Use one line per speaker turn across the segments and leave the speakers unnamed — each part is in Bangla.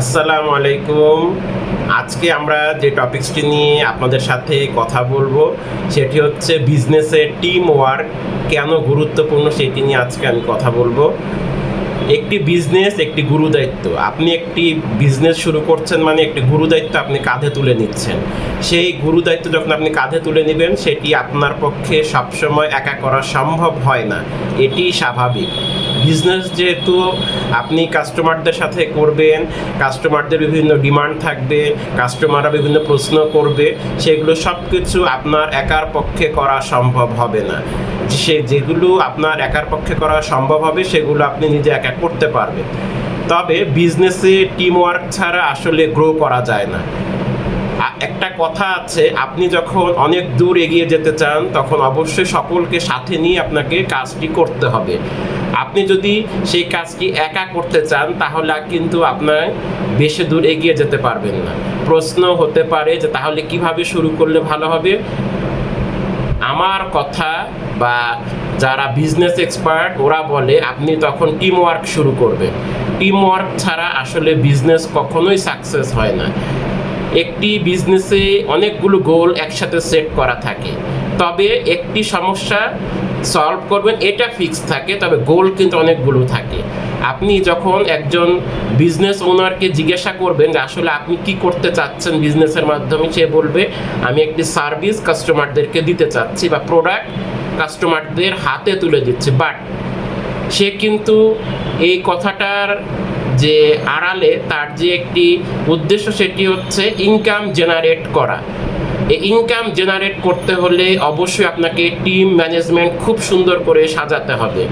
আসসালামু আলাইকুম। আজকে আমরা যে টপিকসটি নিয়ে আপনাদের সাথে কথা বলব, সেটি হচ্ছে বিজনেসের টিম ওয়ার্ক কেন গুরুত্বপূর্ণ সেটি নিয়ে আজকে আমি কথা বলব। একটি বিজনেস একটি গুরু দায়িত্ব। আপনি একটি বিজনেস শুরু করছেন মানে একটি গুরু দায়িত্ব আপনি কাঁধে তুলে নিচ্ছেন। সেই গুরু দায়িত্ব যখন আপনি কাঁধে তুলে নেবেন, সেটি আপনার পক্ষে সবসময় একা করা সম্ভব হয় না। এটি স্বাভাবিক। বিজনেস যেহেতু আপনি কাস্টমারদের সাথে করবেন কাস্টমারদের বিভিন্ন ডিমান্ড থাকবে কাস্টমাররা বিভিন্ন প্রশ্ন করবে, সেগুলো সব কিছু আপনার একার পক্ষে করা সম্ভব হবে না। সে যেগুলো আপনার একার পক্ষে করা সম্ভব হবে, সেগুলো আপনি নিজে একা করতে পারবেন। তবে বিজনেসে টিম ওয়ার্ক ছাড়া আসলে গ্রো করা যায় না। একটা কথা আছে, আপনি যখন অনেক দূর এগিয়ে যেতে চান, তখন অবশ্যই সকলকে সাথে নিয়ে আপনাকে কাজটি করতে হবে। আপনি যদি সেই কাজটি একা করতে চান, তাহলে কিন্তু আপনার বেশি দূর এগিয়ে যেতে পারবেন না। প্রশ্ন হতে পারে যে, তাহলে কীভাবে শুরু করলে ভালো হবে? আমার কথা বা যারা বিজনেস এক্সপার্ট ওরা বলে আপনি তখন টিম ওয়ার্ক শুরু করবেন। টিম ওয়ার্ক ছাড়া আসলে বিজনেস কখনোই সাকসেস হয় না। একটি বিজনেসে অনেকগুলো গোল একসাথে সেট করা থাকে। তবে একটি সমস্যা সলভ করবেন, এটা ফিক্স থাকে, তবে গোল কিন্তু অনেকগুলো থাকে। আপনি যখন একজন বিজনেস ওনারকে জিজ্ঞাসা করবেন যে আসলে আপনি কি করতে চাচ্ছেন বিজনেসের মাধ্যমে, সে বলবে, আমি একটি সার্ভিস কাস্টমারদেরকে দিতে চাচ্ছি বা প্রোডাক্ট কাস্টমারদের হাতে তুলে দিচ্ছি। বাট সে কিন্তু এই কথাটার যে আড়ালে তার যে একটি উদ্দেশ্য, সেটি হচ্ছে ইনকাম জেনারেট করা। এই ইনকাম জেনারেট করতে হলে অবশ্যই আপনাকে টিম ম্যানেজমেন্ট খুব সুন্দর করে সাজাতে হবে।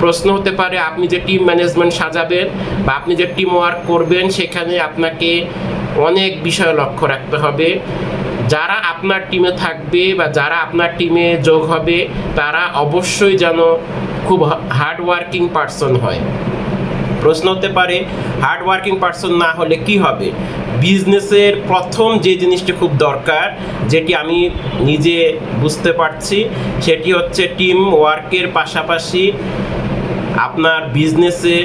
প্রশ্ন হতে পারে, আপনি যে টিম ম্যানেজমেন্ট সাজাবেন বা আপনি যে টিম ওয়ার্ক করবেন, সেখানে আপনাকে অনেক বিষয় লক্ষ্য রাখতে হবে। যারা আপনার টিমে থাকবে বা যারা আপনার টিমে যোগ হবে, তারা অবশ্যই যেন খুব হার্ড ওয়ার্কিং পারসন হয়। প্রশ্ন হতে পারে হার্ড ওয়ার্কিং পারসন না হলে কি হবে? বিজনেসের প্রথম যে জিনিসটি খুব দরকার, যেটি আমি নিজে বুঝতে পারছি, সেটি হচ্ছে টিম ওয়ার্কের পাশাপাশি আপনার বিজনেসে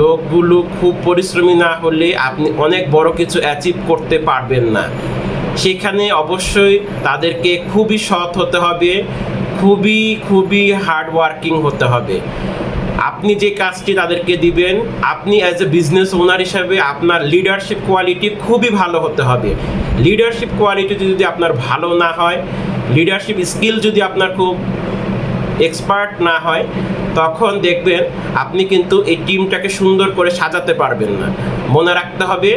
লোকগুলো খুব পরিশ্রমী না হলে আপনি অনেক বড় কিছু অ্যাচিভ করতে পারবেন না। সেখানে অবশ্যই তাদেরকে খুবই সৎ হতে হবে, খুবই খুবই হার্ড ওয়ার্কিং হতে হবে। আপনি যে কাজটি তাদেরকে দিবেন, আপনি অ্যাজ এ বিজনেস ওনার হিসাবে আপনার লিডারশিপ কোয়ালিটি খুবই ভালো হতে হবে। লিডারশিপ কোয়ালিটি যদি আপনার ভালো না হয় লিডারশিপ স্কিল যদি আপনার খুব এক্সপার্ট না হয়, তখন দেখবেন আপনি কিন্তু এই টিমটাকে সুন্দর করে সাজাতে পারবেন না। মনে রাখতে হবে,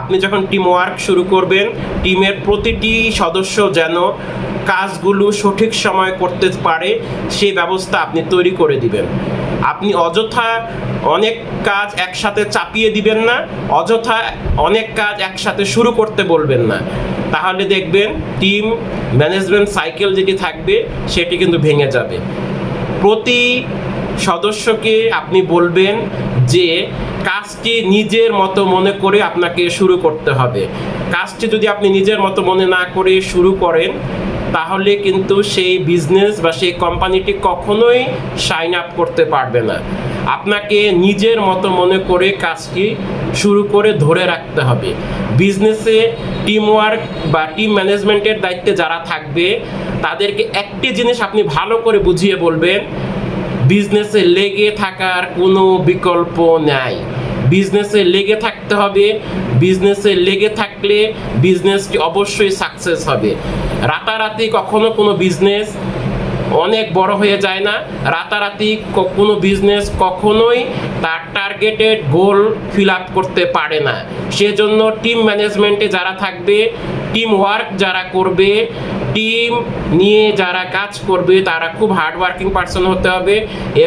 আপনি যখন টিম ওয়ার্ক শুরু করবেন টিমের প্রতিটি সদস্য যেন কাজগুলো সঠিক সময় করতে পারে সেই ব্যবস্থা আপনি তৈরি করে দিবেন। আপনি অযথা অনেক কাজ একসাথে চাপিয়ে দিবেন না, অযথা অনেক কাজ একসাথে শুরু করতে বলবেন না। তাহলে দেখবেন টিম ম্যানেজমেন্ট সাইকেল যেটি থাকবে, সেটি কিন্তু ভেঙে যাবে। প্রতি সদস্যকে আপনি বলবেন যে, কাজটি নিজের মতো মনে করে আপনাকে শুরু করতে হবে। কাজটি যদি আপনি নিজের মতো মনে না করে শুরু করেন তাহলে কিন্তু সেই বিজনেস বা সেই কোম্পানিটি কখনোই সাইন আপ করতে পারবে না। আপনাকে নিজের মতো মনে করে কাজটি শুরু করে ধরে রাখতে হবে। বিজনেসে টিম ওয়ার্ক বা টিম ম্যানেজমেন্টের দায়িত্বে যারা থাকবে, তাদেরকে একটি জিনিস আপনি ভালো করে বুঝিয়ে বলবেন বিজনেসে লেগে থাকার কোনো বিকল্প নাই। বিজনেসে লেগে থাকতে হবে বিজনেসে লেগে থাকলে বিজনেসটি অবশ্যই সাকসেস হবে। রাতারাতি কখনো কোনো বিজনেস অনেক বড় হয়ে যায় না। রাতারাতি কোনো বিজনেস কখনোই তার টার্গেটেড গোল ফিল আপ করতে পারে না। সেজন্য টিম ম্যানেজমেন্টে যারা থাকবে টিম ওয়ার্ক যারা করবে টিম নিয়ে যারা কাজ করবে, তারা খুব হার্ড ওয়ার্কিং পার্সন হতে হবে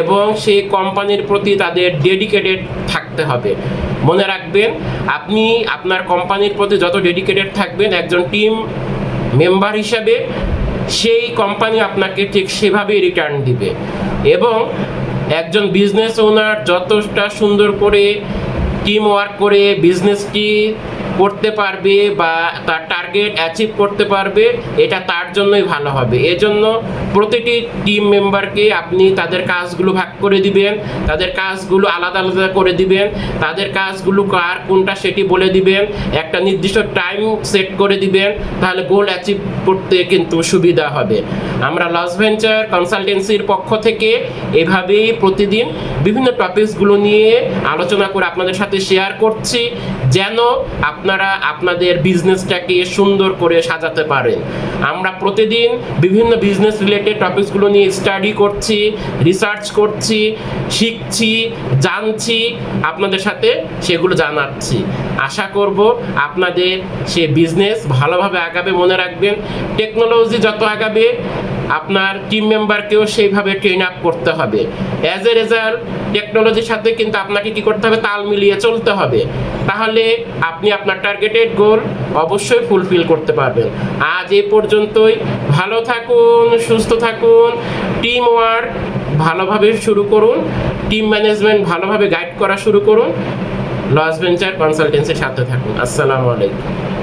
এবং সেই কোম্পানির প্রতি তাদের ডেডিকেটেড থাকতে হবে। মনে রাখবেন, আপনি আপনার কোম্পানির প্রতি যত ডেডিকেটেড থাকবেন, একজন টিম মেম্বার হিসাবে সেই কোম্পানি আপনাকে ঠিক সেভাবেই রিটার্ন দিবে। এবং একজন বিজনেস ওনার যতটা সুন্দর করে টিম ওয়ার্ক করে বিজনেসটি করতে পারবে বা তার টার্গেট অ্যাচিভ করতে পারবে, এটা তার জন্যই ভালো হবে। এজন্য প্রতিটি টিম মেম্বারকে আপনি তাদের কাজগুলো ভাগ করে দিবেন, তাদের কাজগুলো আলাদা আলাদা করে দিবেন, তাদের কাজগুলো কার কোনটা সেটি বলে দিবেন, একটা নির্দিষ্ট টাইম সেট করে দিবেন, তাহলে গোল অ্যাচিভ করতে কিন্তু সুবিধা হবে। আমরা লস ভেঞ্চার কনসালটেন্সির পক্ষ থেকে এভাবেই প্রতিদিন বিভিন্ন টপিকসগুলো নিয়ে আলোচনা করে আপনাদের সাথে শেয়ার করছি, যেন আপনারা আপনাদের বিজনেসটাকে করে সাজাতে পারেন আমরা প্রতিদিন বিভিন্ন বিজনেস রিলেটেড টপিকসগুলো নিয়ে স্টাডি করছি রিসার্চ করছি, শিখছি, জানছি, আপনাদের সাথে সেগুলো জানাচ্ছি। আশা করব আপনাদের সে বিজনেস ভালোভাবে আগাবে, মনে রাখবেন। টেকনোলজি যত আগাবে আপনার টিম মেম্বারকেও সেইভাবে ট্রেন আপ করতে হবে। অ্যাজ এ রেজাল্ট টেকনোলজির সাথে কিন্তু আপনাকে কি করতে হবে? তাল মিলিয়ে চলতে হবে। তাহলে আপনি আপনার টার্গেটেড গোল অবশ্যই ফুলফিল করতে পারবেন। আজ এই পর্যন্তই। ভালো থাকুন, সুস্থ থাকুন। টিম ওয়ার্ক ভালোভাবে শুরু করুন। টিম ম্যানেজমেন্ট ভালোভাবে গাইড করা শুরু করুন। লস ভেঞ্চার কনসালটেন্সির সাথে থাকুন। আসসালামু আলাইকুম।